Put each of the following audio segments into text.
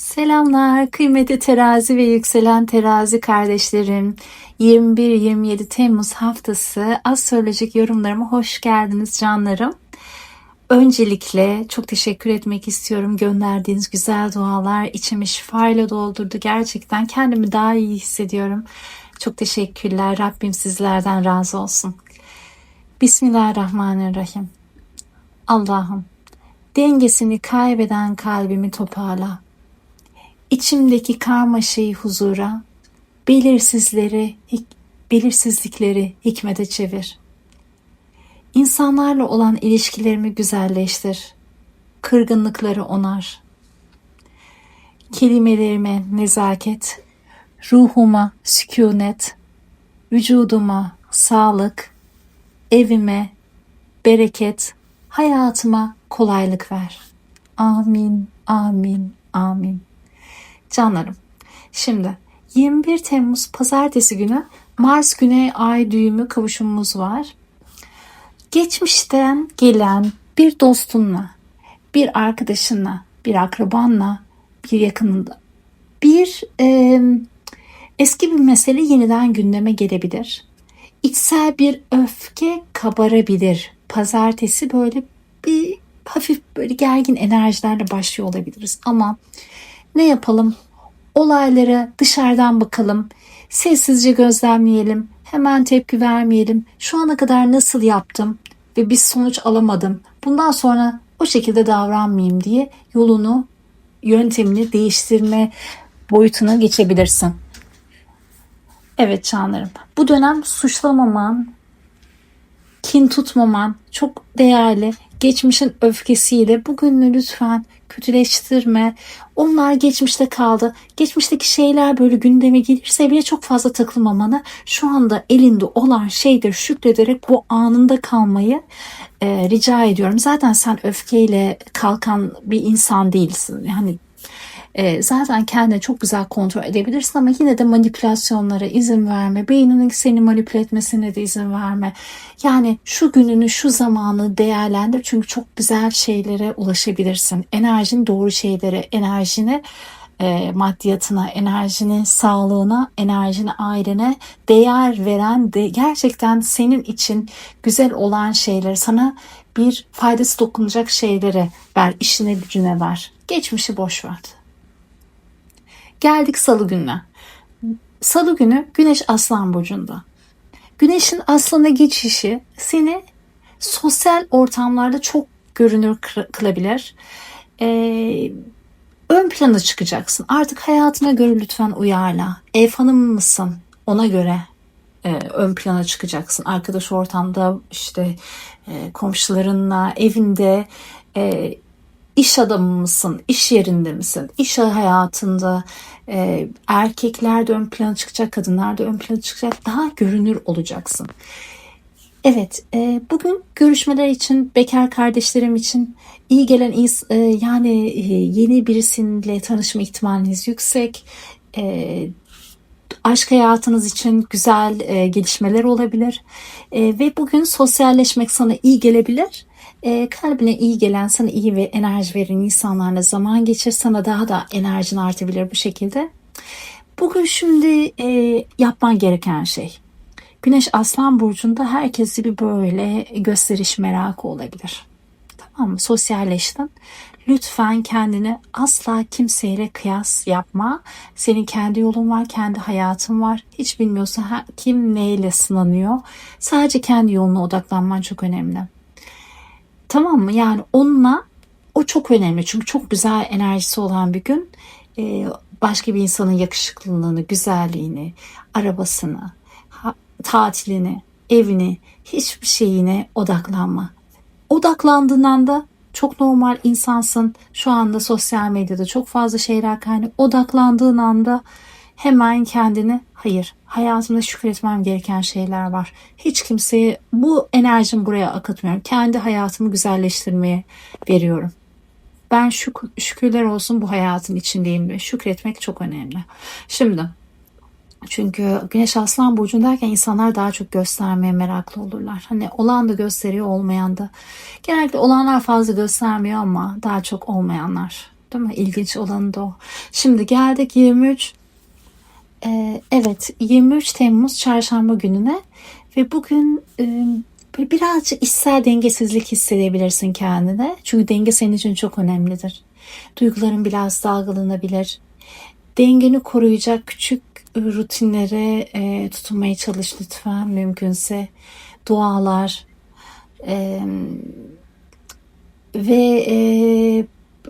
Selamlar kıymetli terazi ve yükselen terazi kardeşlerim. 21-27 Temmuz haftası astrolojik yorumlarıma hoş geldiniz canlarım. Öncelikle çok teşekkür etmek istiyorum. Gönderdiğiniz güzel dualar içimi şifayla doldurdu. Gerçekten kendimi daha iyi hissediyorum. Çok teşekkürler. Rabbim sizlerden razı olsun. Bismillahirrahmanirrahim. Allah'ım dengesini kaybeden kalbimi toparla. İçimdeki karmaşayı huzura, belirsizleri, belirsizlikleri hikmete çevir. İnsanlarla olan ilişkilerimi güzelleştir. Kırgınlıkları onar. Kelimelerime nezaket, ruhuma sükunet, vücuduma sağlık, evime bereket, hayatıma kolaylık ver. Amin, amin, amin. Canlarım, şimdi 21 Temmuz pazartesi günü Mars Güney Ay düğümü kavuşumumuz var. Geçmişten gelen bir dostunla, bir arkadaşınla, bir akrabanla, bir yakınında bir e, eski bir mesele yeniden gündeme gelebilir. İçsel bir öfke kabarabilir. Pazartesi böyle bir hafif böyle gergin enerjilerle başlıyor olabiliriz ama ne yapalım? Olaylara dışarıdan bakalım. Sessizce gözlemleyelim. Hemen tepki vermeyelim. Şu ana kadar nasıl yaptım ve bir sonuç alamadım. Bundan sonra o şekilde davranmayayım diye yolunu, yöntemini değiştirme boyutuna geçebilirsin. Evet canlarım. Bu dönem suçlamaman, kin tutmaman çok değerli. Geçmişin öfkesiyle bugününü lütfen kötüleştirme. Onlar geçmişte kaldı. Geçmişteki şeyler böyle gündeme gelirse bile çok fazla takılmamanı şu anda elinde olan şeydir şükrederek bu anında kalmayı e, rica ediyorum. Zaten sen öfkeyle kalkan bir insan değilsin. Yani e, zaten kendini çok güzel kontrol edebilirsin ama yine de manipülasyonlara izin verme. Beyninin seni manipüle etmesine de izin verme. Yani şu gününü, şu zamanı değerlendir. Çünkü çok güzel şeylere ulaşabilirsin. Enerjini doğru şeylere, enerjini e, maddiyatına, enerjini sağlığına, enerjini ailene değer veren de gerçekten senin için güzel olan şeyleri sana bir faydası dokunacak şeylere ver, işine gücüne ver. Geçmişi boş ver. Geldik salı gününe. Salı günü Güneş Aslan Burcu'nda. Güneşin aslana geçişi seni sosyal ortamlarda çok görünür kı- kılabilir. Ee, ön plana çıkacaksın. Artık hayatına göre lütfen uyarla. Ev hanımı mısın? Ona göre e, ön plana çıkacaksın. Arkadaş ortamda işte e, komşularınla evinde e, iş adamı mısın? İş yerinde misin? İş hayatında e, erkekler de ön plana çıkacak, kadınlar da ön plana çıkacak. Daha görünür olacaksın. Evet, e, bugün görüşmeler için, bekar kardeşlerim için iyi gelen, e, yani e, yeni birisiyle tanışma ihtimaliniz yüksek. E, aşk hayatınız için güzel e, gelişmeler olabilir. E, ve bugün sosyalleşmek sana iyi gelebilir. E, kalbine iyi gelen, sana iyi ve enerji veren insanlarla zaman geçir. Sana daha da enerjin artabilir bu şekilde. Bugün şimdi e, yapman gereken şey. Güneş Aslan Burcu'nda herkesi bir böyle gösteriş merakı olabilir. Tamam mı? Sosyalleştin. Lütfen kendini asla kimseyle kıyas yapma. Senin kendi yolun var, kendi hayatın var. Hiç bilmiyorsa ha- kim neyle sınanıyor. Sadece kendi yoluna odaklanman çok önemli. Tamam mı? Yani onunla o çok önemli. Çünkü çok güzel enerjisi olan bir gün. Ee, başka bir insanın yakışıklılığını, güzelliğini, arabasını, ha- tatilini, evini, hiçbir şeyine odaklanma. Odaklandığın anda çok normal insansın. Şu anda sosyal medyada çok fazla şeyler kaynıyor. Odaklandığın anda hemen kendini hayır hayatımda şükretmem gereken şeyler var. Hiç kimseye bu enerjimi buraya akıtmıyorum. Kendi hayatımı güzelleştirmeye veriyorum. Ben şük- şükürler olsun bu hayatın içindeyim ve şükretmek çok önemli. Şimdi çünkü Güneş Aslan Burcu'ndayken insanlar daha çok göstermeye meraklı olurlar. Hani olan da gösteriyor olmayan da. Genellikle olanlar fazla göstermiyor ama daha çok olmayanlar Değil mi? İlginç olan da o. Şimdi geldik 23 ee, evet 23 Temmuz çarşamba gününe ve bugün e, birazcık içsel dengesizlik hissedebilirsin kendine. Çünkü denge senin için çok önemlidir. Duyguların biraz dalgalanabilir. Dengeni koruyacak küçük rutinlere e, tutunmaya çalış lütfen mümkünse. Dualar e, ve e,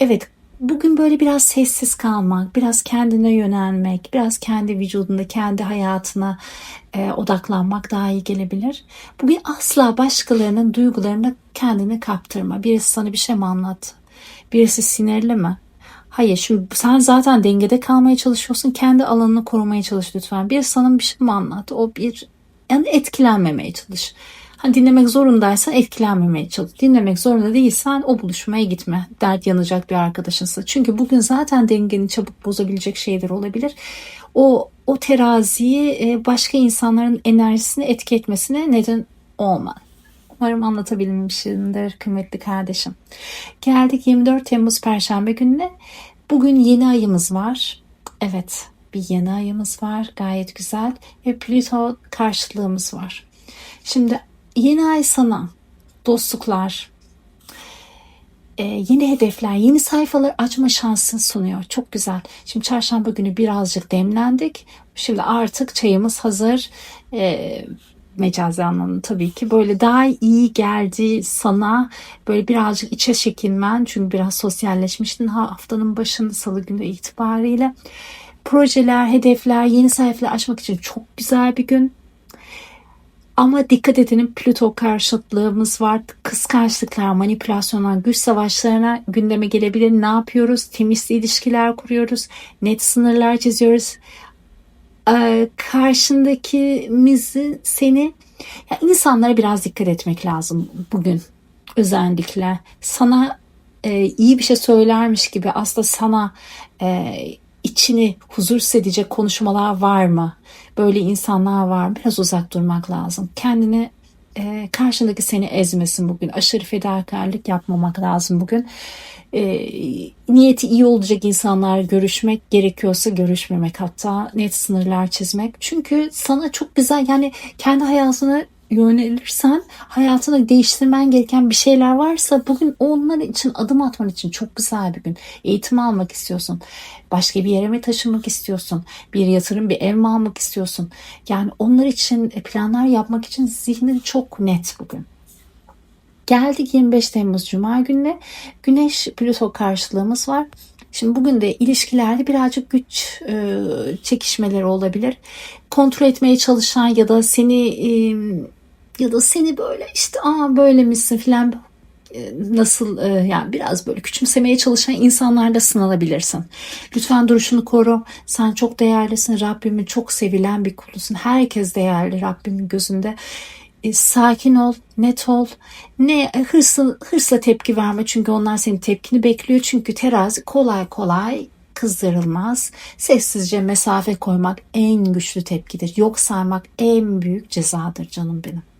evet bugün böyle biraz sessiz kalmak, biraz kendine yönelmek, biraz kendi vücudunda, kendi hayatına e, odaklanmak daha iyi gelebilir. Bugün asla başkalarının duygularına kendini kaptırma. Birisi sana bir şey mi anlattı? Birisi sinirli mi? Hayır şimdi sen zaten dengede kalmaya çalışıyorsun. Kendi alanını korumaya çalış lütfen. Bir sana bir şey mi anlattı? O bir yani etkilenmemeye çalış. Hani dinlemek zorundaysan etkilenmemeye çalış. Dinlemek zorunda değilsen o buluşmaya gitme. Dert yanacak bir arkadaşınsa. Çünkü bugün zaten dengeni çabuk bozabilecek şeyler olabilir. O o teraziyi e, başka insanların enerjisini etki etmesine neden olma. Umarım anlatabilmişimdir kıymetli kardeşim. Geldik 24 Temmuz Perşembe gününe. Bugün yeni ayımız var. Evet bir yeni ayımız var gayet güzel ve Plüto karşıtlığımız var. Şimdi yeni ay sana dostluklar, e, yeni hedefler, yeni sayfalar açma şansı sunuyor. Çok güzel. Şimdi çarşamba günü birazcık demlendik. Şimdi artık çayımız hazır. E, mecazi anlamda tabii ki böyle daha iyi geldi sana böyle birazcık içe çekilmen çünkü biraz sosyalleşmiştin haftanın başında salı günü itibariyle projeler hedefler yeni sayfalar açmak için çok güzel bir gün ama dikkat edelim Plüto karşıtlığımız var. Kıskançlıklar, manipülasyonlar, güç savaşlarına gündeme gelebilir. Ne yapıyoruz? Temiz ilişkiler kuruyoruz. Net sınırlar çiziyoruz. Ee, karşındakimizi seni ya insanlara biraz dikkat etmek lazım bugün özellikle. Sana e, iyi bir şey söylermiş gibi aslında sana e, içini huzursuz edecek konuşmalar var mı? Böyle insanlar var mı? Biraz uzak durmak lazım. Kendini e, karşındaki seni ezmesin bugün. Aşırı fedakarlık yapmamak lazım bugün. E, niyeti iyi olacak insanlar görüşmek gerekiyorsa görüşmemek hatta net sınırlar çizmek. Çünkü sana çok güzel yani kendi hayatını yönelirsen hayatını değiştirmen gereken bir şeyler varsa bugün onlar için adım atman için çok güzel bir gün. Eğitim almak istiyorsun. Başka bir yere mi taşınmak istiyorsun? Bir yatırım, bir ev mi almak istiyorsun? Yani onlar için planlar yapmak için zihnin çok net bugün. Geldik 25 Temmuz Cuma gününe. Güneş Plüto karşılığımız var. Şimdi bugün de ilişkilerde birazcık güç e, çekişmeleri olabilir. Kontrol etmeye çalışan ya da seni e, ya da seni böyle işte aa böyle misin filan e, nasıl e, yani biraz böyle küçümsemeye çalışan insanlarla sınanabilirsin. Lütfen duruşunu koru. Sen çok değerlisin. Rabbimin çok sevilen bir kulusun. Herkes değerli Rabbimin gözünde. E, sakin ol, net ol. Ne hırsla, hırsla tepki verme çünkü onlar senin tepkini bekliyor. Çünkü terazi kolay kolay kızdırılmaz. Sessizce mesafe koymak en güçlü tepkidir. Yok saymak en büyük cezadır canım benim.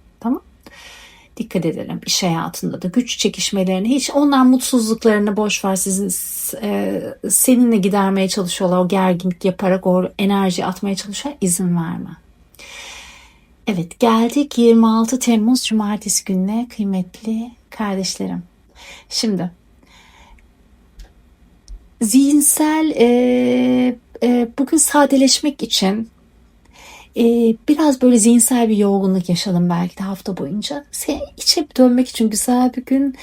Dikkat edelim iş hayatında da güç çekişmelerini hiç onlar mutsuzluklarını boş ver sizin e, seninle gidermeye çalışıyorlar o gerginlik yaparak o enerji atmaya çalışıyor izin verme. Evet geldik 26 Temmuz Cumartesi gününe kıymetli kardeşlerim. Şimdi zihinsel e, e, bugün sadeleşmek için e, biraz böyle zihinsel bir yorgunluk yaşadım belki de hafta boyunca. İçe dönmek için güzel bir gün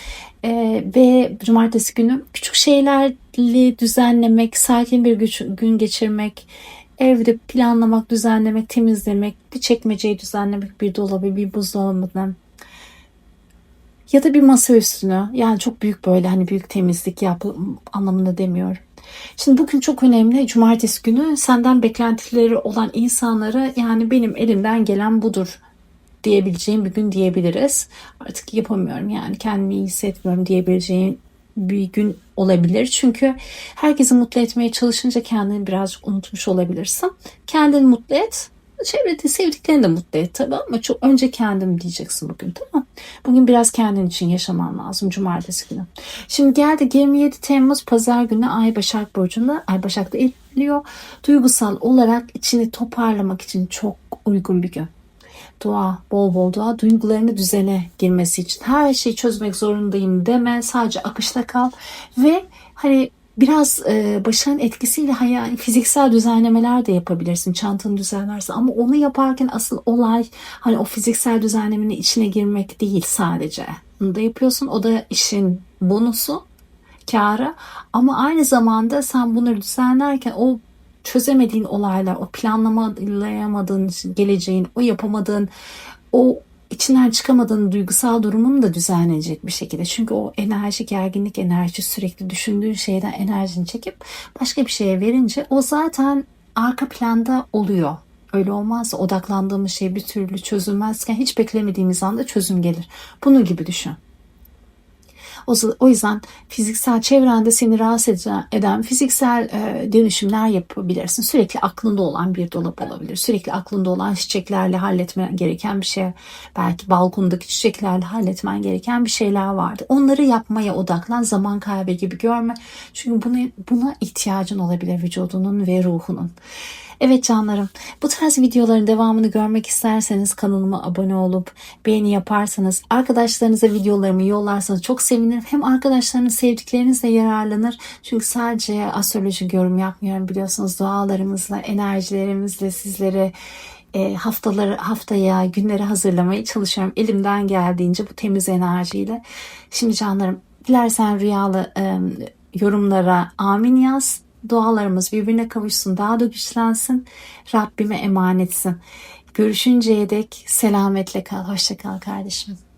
e, ve cumartesi günü küçük şeylerle düzenlemek, sakin bir güç, gün geçirmek, evde planlamak, düzenlemek, temizlemek, bir çekmeceyi düzenlemek, bir dolabı, bir buzdolabını ya da bir masa üstünü yani çok büyük böyle hani büyük temizlik yap anlamında demiyorum Şimdi bugün çok önemli. Cumartesi günü senden beklentileri olan insanlara yani benim elimden gelen budur diyebileceğim bir gün diyebiliriz. Artık yapamıyorum yani kendimi iyi hissetmiyorum diyebileceğim bir gün olabilir. Çünkü herkesi mutlu etmeye çalışınca kendini birazcık unutmuş olabilirsin. Kendini mutlu et. Çevrede sevdiklerini de mutlu et tabii ama çok önce kendim diyeceksin bugün tamam Bugün biraz kendin için yaşaman lazım cumartesi günü. Şimdi geldi 27 Temmuz pazar günü Ay Başak Burcu'nda Ay Başak'ta ilerliyor. Duygusal olarak içini toparlamak için çok uygun bir gün dua, bol bol dua, duygularını düzene girmesi için. Her şeyi çözmek zorundayım deme, sadece akışta kal ve hani biraz e, başarının etkisiyle hayal, fiziksel düzenlemeler de yapabilirsin. Çantanı düzenlersin ama onu yaparken asıl olay hani o fiziksel düzenlemenin içine girmek değil sadece. Onu da yapıyorsun. O da işin bonusu, kârı ama aynı zamanda sen bunları düzenlerken o çözemediğin olaylar, o planlamayamadığın geleceğin, o yapamadığın, o içinden çıkamadığın duygusal durumun da düzenlenecek bir şekilde. Çünkü o enerji, gerginlik enerji sürekli düşündüğün şeyden enerjini çekip başka bir şeye verince o zaten arka planda oluyor. Öyle olmazsa odaklandığımız şey bir türlü çözülmezken hiç beklemediğimiz anda çözüm gelir. Bunun gibi düşün. O, yüzden fiziksel çevrende seni rahatsız eden fiziksel e, dönüşümler yapabilirsin. Sürekli aklında olan bir dolap olabilir. Sürekli aklında olan çiçeklerle halletmen gereken bir şey. Belki balkondaki çiçeklerle halletmen gereken bir şeyler vardı. Onları yapmaya odaklan. Zaman kaybı gibi görme. Çünkü buna, buna ihtiyacın olabilir vücudunun ve ruhunun. Evet canlarım bu tarz videoların devamını görmek isterseniz kanalıma abone olup beğeni yaparsanız arkadaşlarınıza videolarımı yollarsanız çok sevinirim. Hem arkadaşlarınız sevdikleriniz de yararlanır. Çünkü sadece astroloji yorum yapmıyorum biliyorsunuz dualarımızla enerjilerimizle sizlere e, haftaları haftaya günleri hazırlamaya çalışıyorum. Elimden geldiğince bu temiz enerjiyle. Şimdi canlarım dilersen rüyalı e, yorumlara amin yaz dualarımız birbirine kavuşsun, daha da güçlensin. Rabbime emanetsin. Görüşünceye dek selametle kal. Hoşça kal kardeşim.